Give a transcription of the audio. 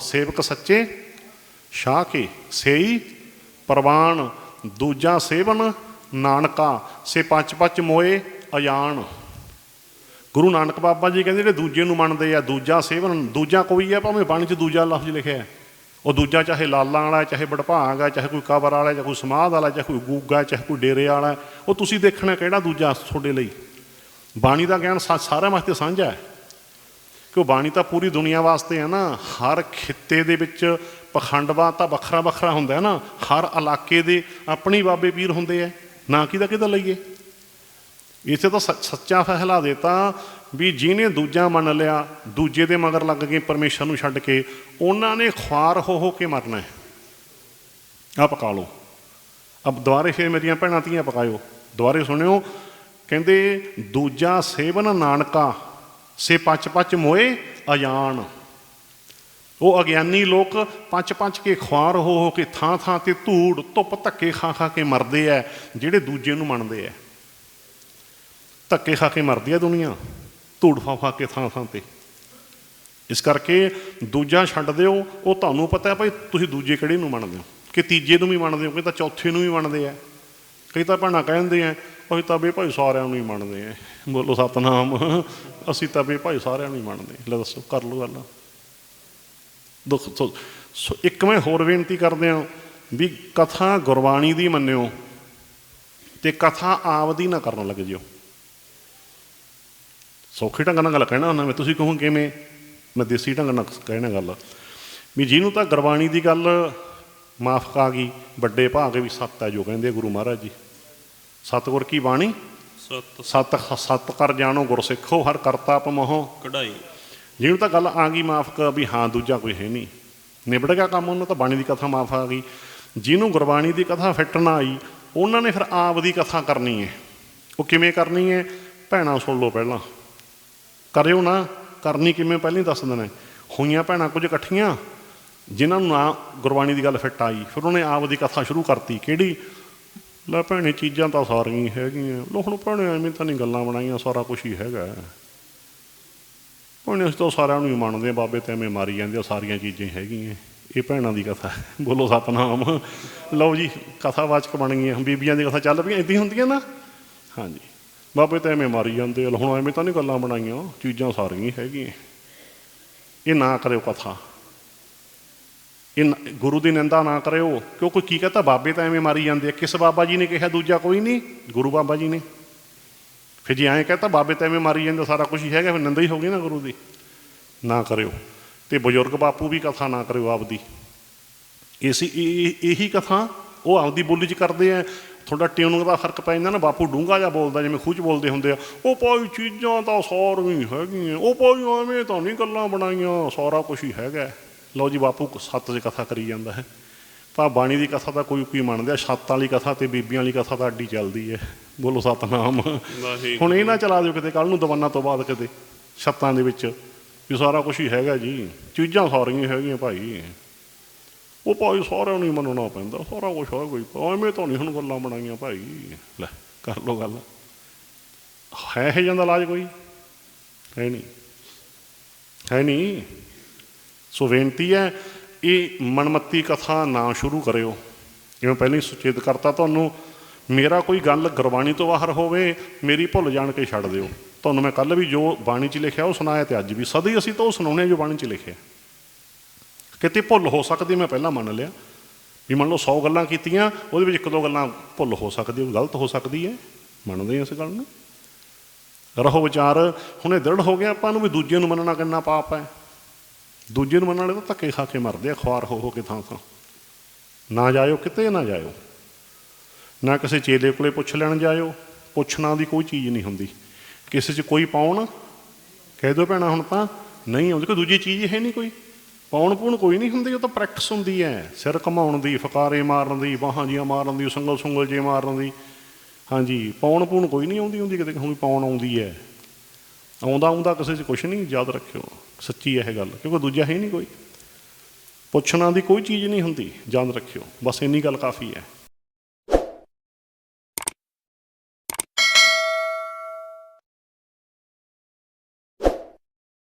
ਸੇਵਕ ਸੱਚੇ ਸ਼ਾਹ ਕੇ ਸੇਈ ਪ੍ਰਵਾਨ ਦੂਜਾ ਸੇਵਨ ਨਾਨਕਾ ਸੇ ਪੰਜ ਪੰਜ ਮੋਏ ਅਜਾਨ ਗੁਰੂ ਨਾਨਕ ਬਾਬਾ ਜੀ ਕਹਿੰਦੇ ਜਿਹੜੇ ਦੂਜੇ ਨੂੰ ਮੰਨਦੇ ਆ ਦੂਜਾ ਸੇਵਨ ਦੂਜਾ ਕੋਈ ਆ ਭਾਵੇਂ ਬਾਣੀ 'ਚ ਦੂਜਾ ਲਫ਼ਜ਼ ਲਿਖਿਆ ਉਹ ਦੂਜਾ ਚਾਹੇ ਲਾਲਾਂ ਵਾਲਾ ਚਾਹੇ ਬੜਭਾਗ ਹੈ ਚਾਹੇ ਕੋਈ ਕਬਰ ਵਾਲਾ ਹੈ, ਚਾਹੇ ਕੋਈ ਸਮਾਧ ਵਾਲਾ ਚਾਹੇ ਕੋਈ ਗੂਗਾ ਚਾਹੇ ਕੋਈ ਡੇਰੇ ਵਾਲਾ ਉਹ ਤੁਸੀਂ ਦੇਖਣਾ ਕਿਹੜਾ ਦੂਜਾ ਤੁਹਾਡੇ ਲਈ। ਬਾਣੀ ਦਾ ਗਿਆਨ ਸਾਰਿਆਂ ਵਾਸਤੇ ਸਾਂਝਾ ਹੈ। ਕਿ ਉਹ ਬਾਣੀ ਤਾਂ ਪੂਰੀ ਦੁਨੀਆ ਵਾਸਤੇ ਹੈ ਨਾ, ਹਰ ਖਿੱਤੇ ਦੇ ਵਿੱਚ ਪਖੰਡਵਾ ਤਾਂ ਵੱਖਰਾ ਵੱਖਰਾ ਹੁੰਦਾ ਹੈ ਨਾ, ਹਰ ਇਲਾਕੇ ਦੇ ਆਪਣੀ ਬਾਬੇ ਪੀਰ ਹੁੰਦੇ ਆ ਨਾ ਕਿਹਦਾ ਕਿਹਦਾ ਲਈਏ। ਇਸੇ ਤਾਂ ਸੱਚਾ ਫੈਸਲਾ ਦੇਤਾ ਵੀ ਜਿਹਨੇ ਦੂਜਾ ਮੰਨ ਲਿਆ, ਦੂਜੇ ਦੇ ਮਗਰ ਲੱਗ ਕੇ ਪਰਮੇਸ਼ਰ ਨੂੰ ਛੱਡ ਕੇ, ਉਹਨਾਂ ਨੇ ਖੁਆਰ ਹੋ ਹੋ ਕੇ ਮਰਨਾ ਹੈ। ਆ ਪਕਾ ਲਓ। ਅਬ ਦੁਬਾਰੇ ਫੇਰ ਮੇਰੀਆਂ ਭੈਣਾਂ ਧੀਆਂ ਪਕਾਇਓ। ਦੁਬਾਰੇ ਸੁਣਿਓ, ਕਹਿੰਦੇ, ਦੂਜਾ ਸੇਵਨ ਨਾਨਕਾ ਸੇ ਪੰਚ ਪਚ ਮੋਏ ਅਜਾਨ ਉਹ ਅਗਿਆਨੀ ਲੋਕ ਪੰਜ ਪੰਜ ਕੇ ਖੁਆਰ ਹੋ ਹੋ ਕੇ ਥਾਂ ਥਾਂ ਤੇ ਧੂੜ, ਧੁੱਪ ਧੱਕੇ ਖਾ ਖਾ ਕੇ ਮਰਦੇ ਆ ਜਿਹੜੇ ਦੂਜੇ ਨੂੰ ਮੰਨਦੇ ਆ ਧੱਕੇ ਖਾ ਕੇ ਮਰਦੀ ਆ ਦੁਨੀਆ, ਧੂੜ ਫਾ ਫਾ ਕੇ ਥਾਂ ਥਾਂ ਤੇ। ਇਸ ਕਰਕੇ ਦੂਜਾ ਛੱਡ ਦਿਓ, ਉਹ ਤੁਹਾਨੂੰ ਪਤਾ ਹੈ ਭਾਈ ਤੁਸੀਂ ਦੂਜੇ ਕਿਹੜੇ ਨੂੰ ਮੰਨਦੇ ਹੋ? ਕਿ ਤੀਜੇ ਨੂੰ ਵੀ ਮੰਨਦੇ ਹੋ, ਕਿ ਤਾਂ ਚੌਥੇ ਨੂੰ ਵੀ ਮੰਨਦੇ ਆ ਕਈ ਤਾਂ ਭੈਣਾਂ ਕਹਿੰਦੇ ਆ ਅਸੀਂ ਤਾਂ ਵੀ ਭਾਈ ਸਾਰਿਆਂ ਨੂੰ ਹੀ ਮੰਨਦੇ ਆ ਬੋਲੋ ਸਤਨਾਮ। ਅਸੀਂ ਤਾਂ ਵੀ ਭਾਈ ਸਾਰਿਆਂ ਨੂੰ ਹੀ ਮੰਨਦੇ ਲੈ ਦੱਸੋ, ਕਰ ਲਓ ਗੱਲ। ਦੁੱਖ ਸੋ ਸੋ ਇੱਕ ਮੈਂ ਹੋਰ ਬੇਨਤੀ ਕਰਦੇ ਹਾਂ ਵੀ ਕਥਾ ਗੁਰਬਾਣੀ ਦੀ ਮੰਨਿਓ ਤੇ ਕਥਾ ਆਪਦੀ ਨਾ ਕਰਨ ਲੱਗ ਜਿਓ। ਸੌਖੇ ਢੰਗ ਨਾਲ ਗੱਲ ਕਹਿਣਾ ਹੁੰਦਾ, ਮੈਂ ਤੁਸੀਂ ਕਹੋ ਕਿਵੇਂ, ਮੈਂ ਦੇਸੀ ਢੰਗ ਨਾਲ ਕਹਿਣਾ ਗੱਲ। ਵੀ ਜਿਹਨੂੰ ਤਾਂ ਗੁਰਬਾਣੀ ਦੀ ਗੱਲ ਮਾਫ ਆ ਗਈ, ਵੱਡੇ ਭਾਗ ਵੀ ਸੱਤ ਹੈ ਜੋ ਕਹਿੰਦੇ ਗੁਰੂ ਮਹਾਰਾਜ ਜੀ। ਸਤਿਗੁਰ ਕੀ ਬਾਣੀ? ਸਤ ਸਤ ਸਤ ਕਰ ਜਾਣੋ ਗੁਰ ਸਿੱਖੋ ਹਰ ਕਰਤਾ ਆਪ ਮੋਹ ਕਢਾਈ। ਜਿਹਨੂੰ ਤਾਂ ਗੱਲ ਆ ਗਈ ਮਾਫ ਕਰ ਵੀ ਹਾਂ ਦੂਜਾ ਕੋਈ ਹੈ ਨਹੀਂ। ਨਿਬੜ ਗਿਆ ਕੰਮ ਉਹਨੂੰ ਤਾਂ ਬਾਣੀ ਦੀ ਕਥਾ ਮਾਫ ਆ ਗਈ। ਜਿਹਨੂੰ ਗੁਰਬਾਣੀ ਦੀ ਕਥਾ ਫਿੱਟ ਨਾ ਆਈ ਉਹਨਾਂ ਨੇ ਫਿਰ ਆਪ ਦੀ ਕਥਾ ਕਰਨੀ ਹੈ। ਉਹ ਕਿਵੇਂ ਕਰਨੀ ਹੈ? ਭੈਣਾਂ ਸੁਣ ਲਓ ਪਹਿਲਾਂ। ਕਰਿਓ ਨਾ ਕਰਨੀ ਕਿਵੇਂ ਪਹਿਲਾਂ ਦੱਸ ਦੇਣਾ ਹੋਈਆਂ ਭੈਣਾਂ ਕੁਝ ਇਕੱਠੀਆਂ ਜਿਨ੍ਹਾਂ ਨੂੰ ਨਾ ਗੁਰਬਾਣੀ ਦੀ ਗੱਲ ਫਿੱਟ ਆਈ ਫਿਰ ਉਹਨੇ ਆਪ ਦੀ ਕਥਾ ਸ਼ੁਰੂ ਕਰਤੀ। ਕਿਹੜੀ? ਲੈ ਭੈਣੇ ਚੀਜ਼ਾਂ ਤਾਂ ਸਾਰੀਆਂ ਹੀ ਹੈਗੀਆਂ। ਲੋ ਹੁਣ ਭੈਣੇ ਐਵੇਂ ਤਾਂ ਨਹੀਂ ਗੱਲਾਂ ਬਣਾਈਆਂ ਸਾਰਾ ਕੁਝ ਹੀ ਹੈਗਾ। ਭੈਣੇ ਅਸੀਂ ਤਾਂ ਸਾਰਿਆਂ ਨੂੰ ਹੀ ਮੰਨਦੇ ਹਾਂ ਬਾਬੇ ਤੇ ਐਵੇਂ ਮਾਰੀ ਜਾਂਦੇ ਆ ਸਾਰੀਆਂ ਚੀਜ਼ਾਂ ਹੀ ਹੈਗੀਆਂ। ਇਹ ਭੈਣਾਂ ਦੀ ਕਥਾ ਬੋਲੋ ਸਤਨਾਮ। ਲਓ ਜੀ ਕਥਾਵਾਚਕ ਬਣ ਗਈਆਂ। ਬੀਬੀਆਂ ਦੀ ਕਥਾ ਚੱਲ ਪਈਆਂ ਇਦਾਂ ਹੀ ਹੁੰਦੀਆਂ ਨਾ? ਹਾਂਜੀ। ਬਾਬੇ ਤਾਂ ਐਵੇਂ ਮਾਰੀ ਜਾਂਦੇ ਆ, ਹੁਣ ਐਵੇਂ ਤਾਂ ਨਹੀਂ ਗੱਲਾਂ ਬਣਾਈਆਂ ਚੀਜ਼ਾਂ ਸਾਰੀਆਂ ਹੀ ਹੈਗੀਆਂ। ਇਹ ਨਾ ਕਰਿਓ ਕਥਾ। ਇਹ ਨਾ- ਗੁਰੂ ਦੀ ਨਿੰਦਾ ਨਾ ਕਰਿਓ। ਕਿਉਂਕਿ ਕੀ ਕਹਤਾ? ਬਾਬੇ ਤਾਂ ਐਵੇਂ ਮਾਰੀ ਜਾਂਦੇ ਆ। ਕਿਸ ਬਾਬਾ ਜੀ ਨੇ ਕਿਹਾ? ਦੂਜਾ ਕੋਈ ਨਹੀਂ। ਗੁਰੂ ਬਾਬਾ ਜੀ ਨੇ। ਫਿਰ ਜੇ ਐਂ ਕਹਤਾ, ਬਾਬੇ ਤਾਂ ਐਵੇਂ ਮਾਰੀ ਜਾਂਦੇ, ਸਾਰਾ ਕੁਝ ਹੀ ਹੈਗਾ, ਫਿਰ ਨਿੰਦਾ ਹੀ ਹੋ ਗਈ ਨਾ ਗੁਰੂ ਦੀ। ਨਾ ਕਰਿਓ। ਤੇ ਬਜ਼ੁਰਗ ਬਾਪੂ ਵੀ ਕਥਾ ਨਾ ਕਰਿਓ ਆਪਦੀ। ਇਸੀ ਇਹੀ ਕਥਾ ਉਹ ਆਪਦੀ ਬੋਲੀ 'ਚ ਕਰਦੇ ਆ। ਥੋੜਾ ਟਿਊਨਿੰਗ ਦਾ ਫ਼ਰਕ ਪੈ ਜਾਂਦਾ ਨਾ। ਬਾਪੂ ਡੂੰਗਾ ਜਿਹਾ ਬੋਲਦਾ, ਜਿਵੇਂ ਖੂਚ ਬੋਲਦੇ ਹੁੰਦੇ ਆ। ਉਹ ਭਾਈ ਚੀਜ਼ਾਂ ਤਾਂ ਸਾਰੀਆਂ ਹੀ ਹੈਗੀਆਂ। ਉਹ ਭਾਈ ਐਵੇਂ ਤਾਂ ਨਹੀਂ ਗੱਲਾਂ ਬਣਾਈਆਂ। ਸਾਰਾ ਕੁਝ ਹੀ ਹੈਗਾ। ਲਓ ਜੀ ਬਾਪੂ ਸੱਤ 'ਚ ਕਥਾ ਕਰੀ ਜਾਂਦਾ ਹੈ। ਤਾਂ ਬਾਣੀ ਦੀ ਕਥਾ ਤਾਂ ਕੋਈ ਕੋਈ ਮੰਨਦੇ ਆ ਛੱਤ ਵਾਲੀ ਕਥਾ ਤੇ ਬੀਬੀਆਂ ਵਾਲੀ ਕਥਾ ਤਾਂ ਅੱਡੀ ਚੱਲਦੀ ਹੈ। ਬੋਲੋ ਸਤਨਾਮ। ਹੁਣ ਇਹ ਨਾ ਚਲਾ ਦਿਓ ਕਿਤੇ ਕੱਲ ਨੂੰ ਦਵਾਨਾ ਤੋਂ ਬਾਅਦ ਕਿਤੇ ਛੱਤਾਂ ਦੇ ਵਿੱਚ। ਵੀ ਸਾਰਾ ਕੁਝ ਹੀ ਹੈਗਾ ਜੀ। ਚੀਜ਼ਾਂ ਸਾਰੀਆਂ ਹੈਗੀਆਂ ਭਾਈ। ਉਹ ਭਾਈ ਸਾਰਿਆਂ ਨੂੰ ਮੰਨਣਾ ਪੈਂਦਾ ਸਾਰਾ ਕੁਝ ਹੈ ਕੋਈ। ਐਵੇਂ ਤਾਂ ਨਹੀਂ ਹੁਣ ਗੱਲਾਂ ਬਣਾਈਆਂ ਭਾਈ। ਲੈ ਕਰ ਲੋ ਗੱਲ। ਹੈ ਹੈ ਜਾਂਦਾ ਇਲਾਜ ਕੋਈ? ਹੈ ਨਹੀਂ। ਹੈ ਨਹੀਂ। ਸੋ ਬੇਨਤੀ ਹੈ, ਇਹ ਮਨਮੱਤੀ ਕਥਾ ਨਾ ਸ਼ੁਰੂ ਕਰਿਓ। ਜਿਵੇਂ ਪਹਿਲਾਂ ਹੀ ਸੁਚੇਤ ਕਰਤਾ ਤੁਹਾਨੂੰ, ਮੇਰਾ ਕੋਈ ਗੱਲ ਗੁਰਬਾਣੀ ਤੋਂ ਬਾਹਰ ਹੋਵੇ, ਮੇਰੀ ਭੁੱਲ ਜਾਣ ਕੇ ਛੱਡ ਦਿਓ। ਤੁਹਾਨੂੰ ਮੈਂ ਕੱਲ ਵੀ ਜੋ ਬਾਣੀ 'ਚ ਲਿਖਿਆ, ਉਹ ਸੁਣਾਇਆ ਤੇ ਅੱਜ ਵੀ। ਸਦੀ ਅਸੀਂ ਤਾਂ ਉਹ ਸੁਣਾਉਂਦੇ ਹਾਂ ਜੋ ਬਾਣੀ 'ਚ ਲਿਖਿਆ। ਕਿਤੇ ਭੁੱਲ ਹੋ ਸਕਦੀ ਮੈਂ ਪਹਿਲਾਂ ਮੰਨ ਲਿਆ। ਵੀ ਮੰਨ ਲਓ 100 ਗੱਲਾਂ ਕੀਤੀਆਂ, ਉਹਦੇ ਵਿੱਚ ਇੱਕ ਦੋ ਗੱਲਾਂ ਭੁੱਲ ਹੋ ਸਕਦੀ, ਉਹ ਗਲਤ ਹੋ ਸਕਦੀ ਹੈ। ਮੰਨਦੇ ਹਾਂ ਇਸ ਗੱਲ ਨੂੰ। ਰਹੋ ਵਿਚਾਰ, ਹੁਣੇ ਦ੍ਰਿੜ ਹੋ ਗਿਆ ਆਪਾਂ ਨੂੰ ਵੀ ਦੂਜੇ ਨੂੰ ਮੰਨਣਾ ਕਿੰਨਾ ਪਾਪ ਹੈ। ਦੂਜੇ ਨੂੰ ਮੰਨਣ ਵਾਲੇ ਤਾਂ ਧੱਕੇ ਖਾ ਕੇ ਮਰਦੇ ਆ, ਖੁਆਰ ਹੋ ਹੋ ਕੇ ਥਾਂ ਥਾਂ। ਨਾ ਜਾਇਓ, ਕਿਤੇ ਨਾ ਜਾਇਓ। ਨਾ ਕਿਸੇ ਚੇਲੇ ਕੋਲੇ ਪੁੱਛ ਲੈਣ ਜਾਇਓ, ਪੁੱਛਣਾ ਦੀ ਕੋਈ ਚੀਜ਼ ਨਹੀਂ ਹੁੰਦੀ। ਕਿਸੇ 'ਚ ਕੋਈ ਪਾਉਣ, ਕਹਿ ਦਿਓ ਭੈਣਾ, ਹੁਣ ਤਾਂ ਨਹੀਂ ਆਉਂਦੀ, ਕੋਈ ਦੂਜੀ ਚੀਜ਼ ਹੈ ਨਹੀਂ ਕੋਈ। ਪਾਉਣ ਪੂਣ ਕੋਈ ਨਹੀਂ ਹੁੰਦੀ, ਉਹ ਤਾਂ ਪ੍ਰੈਕਟਿਸ ਹੁੰਦੀ ਹੈ। ਸਿਰ ਘਮਾਉਣ ਦੀ, ਫਕਾਰੇ ਮਾਰਨ ਦੀ, ਬਾਹਾਂ ਜੀਆਂ ਮਾਰਨ ਦੀ, ਸੰਗਲ ਸੁੰਗਲ ਜੇ ਮਾਰਨ ਦੀ। ਹਾਂਜੀ, ਪਾਉਣ ਪੂਣ ਕੋਈ ਨਹੀਂ ਆਉਂਦੀ, ਹੁੰਦੀ ਕਿਤੇ ਹੁਣ ਪਾਉਣ ਆਉਂਦੀ ਹੈ। ਆਉਂਦਾ ਆਉਂਦਾ ਕਿਸੇ 'ਚ ਕੁਝ ਨਹੀਂ, ਯਾਦ ਰੱਖਿਓ। ਸੱਚੀ ਇਹ ਗੱਲ, ਕਿਉਂਕਿ ਦੂਜਾ ਹੈ ਨਹੀਂ ਕੋਈ। ਪੁੱਛਣਾ ਦੀ ਕੋਈ ਚੀਜ਼ ਨਹੀਂ ਹੁੰਦੀ ਯਾਦ ਰੱਖਿਓ। ਬਸ ਇੰਨੀ ਗੱਲ ਕਾਫੀ ਹੈ।